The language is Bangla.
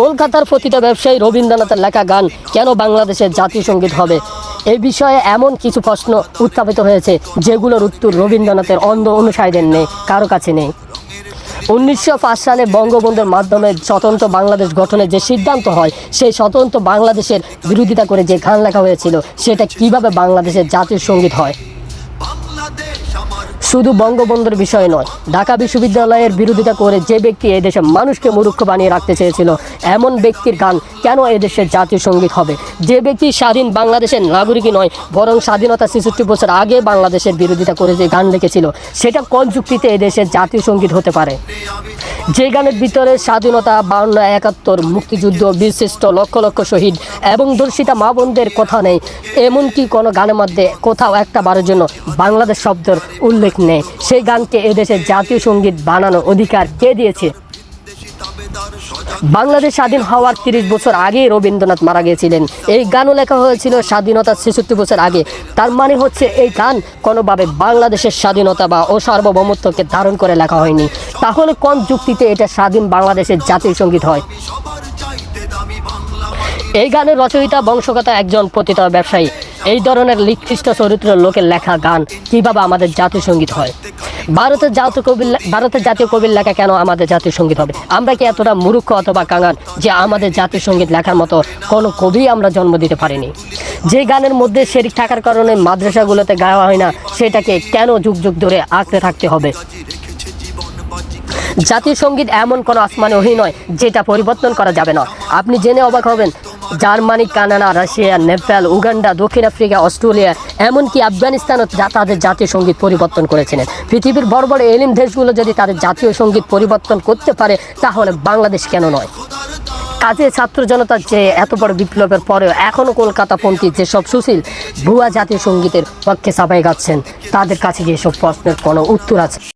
কলকাতার প্রতিটা ব্যবসায়ী রবীন্দ্রনাথের লেখা গান কেন বাংলাদেশের জাতীয় সংগীত হবে? এই বিষয়ে এমন কিছু প্রশ্ন উত্থাপিত হয়েছে যেগুলোর উত্তর রবীন্দ্রনাথের অন্ধ অনুসারীদের নেই, কারও কাছে নেই। উনিশশো পাঁচ সালে বঙ্গবন্ধুর মাধ্যমে স্বতন্ত্র বাংলাদেশ গঠনের যে সিদ্ধান্ত হয়, সেই স্বতন্ত্র বাংলাদেশের বিরোধিতা করে যে গান লেখা হয়েছিল, সেটা কীভাবে বাংলাদেশের জাতীয় সংগীত হয়? শুধু বঙ্গবন্ধুর বিষয় নয়, ঢাকা বিশ্ববিদ্যালয়ের বিরোধিতা করে যে ব্যক্তি এদেশের মানুষকে মূর্খ বানিয়ে রাখতে চেয়েছিল, এমন ব্যক্তির গান কেন এদেশের জাতীয় সংগীত হবে? যে ব্যক্তি স্বাধীন বাংলাদেশের নাগরিকই নয়, বরং স্বাধীনতা ছেষট্টি বছর আগে বাংলাদেশের বিরোধিতা করে যে গান লিখেছিল, সেটা কোন যুক্তিতে এদেশের জাতীয় সংগীত হতে পারে? যে গানের ভিতরে স্বাধীনতা, বাউন্ন, একাত্তর, মুক্তিযুদ্ধ, বিশিষ্ট লক্ষ লক্ষ শহীদ এবং দর্শিতা মা বোনদের কথা নেই, এমনকি কোনো গানের মধ্যে কোথাও একটা বারের জন্য বাংলাদেশ শব্দের উল্লেখ নেই সেই গানকে এদেশের জাতীয় সংগীত বানানোর অধিকার কে দিয়েছে? বাংলাদেশ স্বাধীন হওয়ার তিরিশ বছর আগে রবীন্দ্রনাথ মারা গিয়েছিলেন। এই গানও লেখা হয়েছিল স্বাধীনতার ছেষট্টি বছর আগে। তার মানে হচ্ছে এই গান কোনোভাবে বাংলাদেশের স্বাধীনতা বা ও সার্বভৌমত্বকে ধারণ করে লেখা হয়নি। তাহলে কোন যুক্তিতে এটা স্বাধীন বাংলাদেশের জাতীয় সংগীত হয়? এই গানের রচয়িতা, বংশগত একজন পতিত ব্যবসায়ী। এই ধরনের লিখিষ্ট চরিত্রের লোকের লেখা গান কীভাবে আমাদের জাতীয় সংগীত হয়? ভারতের জাতীয় কবির ভারতের জাতীয় কবির লেখা কেন আমাদের জাতীয় সংগীত হবে? আমরা কি এতটা মূর্খ অথবা কাঙাল যে আমাদের জাতীয় সংগীত লেখার মতো কোনো কবি আমরা জন্ম দিতে পারিনি? যে গানের মধ্যে শেরিক থাকার কারণে মাদ্রাসাগুলোতে গাওয়া হয় না, সেটাকে কেন যুগ যুগ ধরে আঁকড়ে থাকতে হবে? জাতীয় সংগীত এমন কোনো আসমানে ওহি নয় যেটা পরিবর্তন করা যাবে না। আপনি জেনে অবাক হবেন Germany, Canada, Russia, Nepal, Uganda, দক্ষিণ আফ্রিকা, অস্ট্রেলিয়া, এমনকি আফগানিস্তানও তাদের জাতীয় সংগীত পরিবর্তন করেছিলেন পৃথিবীর বড় বড় এলিম দেশগুলো যদি তাদের জাতীয় সংগীত পরিবর্তন করতে পারে, তাহলে বাংলাদেশ কেন নয়? কাজে ছাত্র জনতার যে এত বড় বিপ্লবের পরেও এখনও কলকাতাপন্থী যেসব সুশীল ভুয়া জাতীয় সঙ্গীতের পক্ষে সাবাই গাচ্ছেন, তাদের কাছে গিয়ে সব প্রশ্নের কোনো উত্তর আছে?